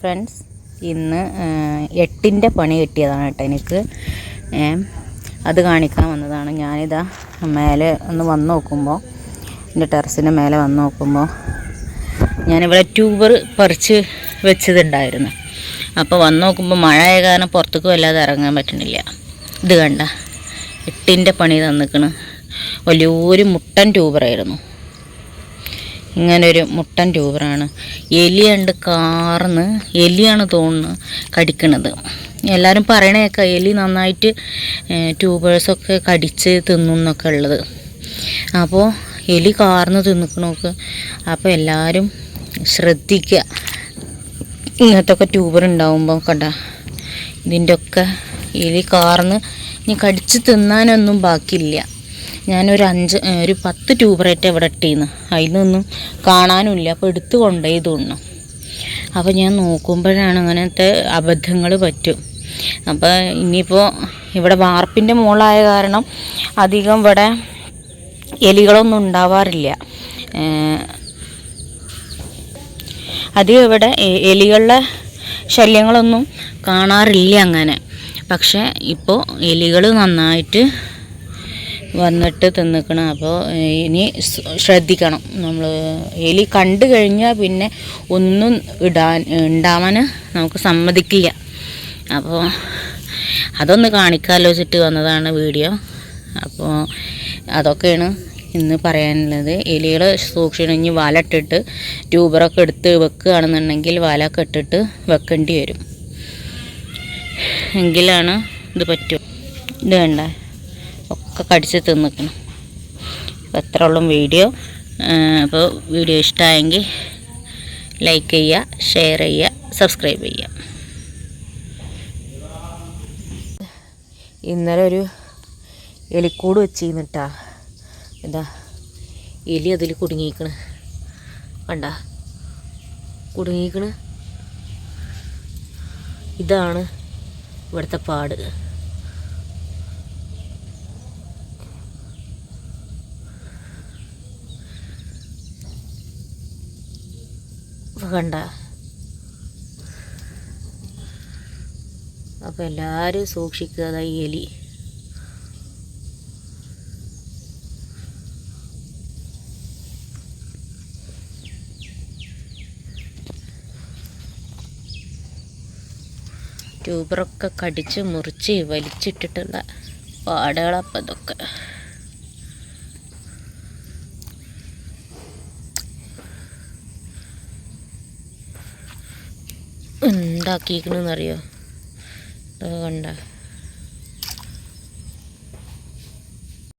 Friends ഇന്ന് എട്ടിന്റെ പണി കിട്ടിയതാണ് കേട്ടോ എനിക്ക്. അത് കാണിക്കാൻ വന്നതാണ്. ഞാനിതാ മേലെ ഒന്ന് വന്ന് നോക്കുമ്പോൾ എന്റെ ടെറസിന്റെ മേലെ വന്ന് നോക്കുമ്പോൾ ഞാനിവിടെ ട്യൂബർ പറിച്ച് വെച്ചതുണ്ടായിരുന്നു. അപ്പോൾ വന്ന് നോക്കുമ്പോൾ മഴ ആയ കാരണം പുറത്തേക്ക് വല്ലാതെ ഇറങ്ങാൻ പറ്റണില്ല. ഇത് കണ്ട എട്ടിന്റെ പണി തന്നിക്കണ്. വലിയൊരു മുട്ടൻ ട്യൂബറായിരുന്നു. ഇങ്ങനൊരു മുട്ടൻ ട്യൂബറാണ്. എലിയുണ്ട് കാർന്ന് എലിയാണ് തോന്നുന്നു കടിക്കണത്. എല്ലാവരും പറയണേക്ക എലി നന്നായിട്ട് ട്യൂബേഴ്സൊക്കെ കടിച്ച് തിന്നുന്നൊക്കെ ഉള്ളത്. അപ്പോൾ എലി കാർന്ന് തിന്നിക്കണോക്ക് അപ്പോൾ എല്ലാവരും ശ്രദ്ധിക്കുക ഇങ്ങനത്തെ ഒക്കെ ട്യൂബർ ഉണ്ടാവുമ്പോൾ കണ്ട ഇതിന്റെ ഒക്കെ എലി കാർന്ന് ഇനി കടിച്ച് തിന്നാനൊന്നും ബാക്കിയില്ല. ഞാനൊരു അഞ്ച് ഒരു പത്ത് ട്യൂബറേറ്റ് ഇവിടെ ഇട്ടീന്ന്. അതിനൊന്നും കാണാനുമില്ല. അപ്പോൾ എടുത്ത് കൊണ്ടുപോയി തോന്നണം അപ്പോൾ ഞാൻ നോക്കുമ്പോഴാണ് അങ്ങനത്തെ അബദ്ധങ്ങൾ പറ്റും. അപ്പോൾ ഇനിയിപ്പോൾ ഇവിടെ വാർപ്പിന്റെ മുകളായ കാരണം അധികം ഇവിടെ എലികളൊന്നും ഉണ്ടാവാറില്ല. അധികം ഇവിടെ എലികളുടെ ശല്യങ്ങളൊന്നും കാണാറില്ല അങ്ങനെ. പക്ഷേ ഇപ്പോൾ എലികൾ നന്നായിട്ട് വന്നിട്ട് തിന്നിക്കണം. അപ്പോൾ ഇനി ശ്രദ്ധിക്കണം. നമ്മൾ എലി കണ്ടു കഴിഞ്ഞാൽ പിന്നെ ഒന്നും ഇടാൻ ഉണ്ടാവാൻ നമുക്ക് സമ്മതിക്കില്ല. അപ്പോൾ അതൊന്ന് കാണിക്കാലോചിച്ചിട്ട് വന്നതാണ് വീഡിയോ. അപ്പോൾ അതൊക്കെയാണ് ഇന്ന് പറയാനുള്ളത്. എലികൾ സൂക്ഷിക്കണം. ഇനി വല ഇട്ടിട്ട് ട്യൂബറൊക്കെ എടുത്ത് വെക്കുകയാണെന്നുണ്ടെങ്കിൽ വലയൊക്കെ ഇട്ടിട്ട് വെക്കേണ്ടി വരും. എങ്കിലാണ് ഇത് പറ്റും. ഇത് വേണ്ട ഒക്കെ കടിച്ച് തിന്നിക്കണം. അപ്പോൾ എത്ര ഉള്ളും വീഡിയോ. അപ്പോൾ വീഡിയോ ഇഷ്ടമായെങ്കിൽ ലൈക്ക് ചെയ്യുക ഷെയർ ചെയ്യുക സബ്സ്ക്രൈബ് ചെയ്യുക. ഇന്നലെ ഒരു എലിക്കൂട് വെച്ചിരുന്നിട്ടാ എന്താ? എലി അതിൽ കുടുങ്ങിക്കണ് കണ്ട? കുടുങ്ങിക്കണ് ഇതാണ് ഇവിടുത്തെ പാട്. കണ്ട അപ്പോൾ എല്ലാവരും സൂക്ഷിക്കുക ഈ എലി. ട്യൂബറൊക്കെ കടിച്ച് മുറിച്ച് വലിച്ചിട്ടിട്ടുള്ള പാടുകളപ്പം ഇതൊക്കെ എന്താക്കിക്കണെന്നറിയോ കണ്ട.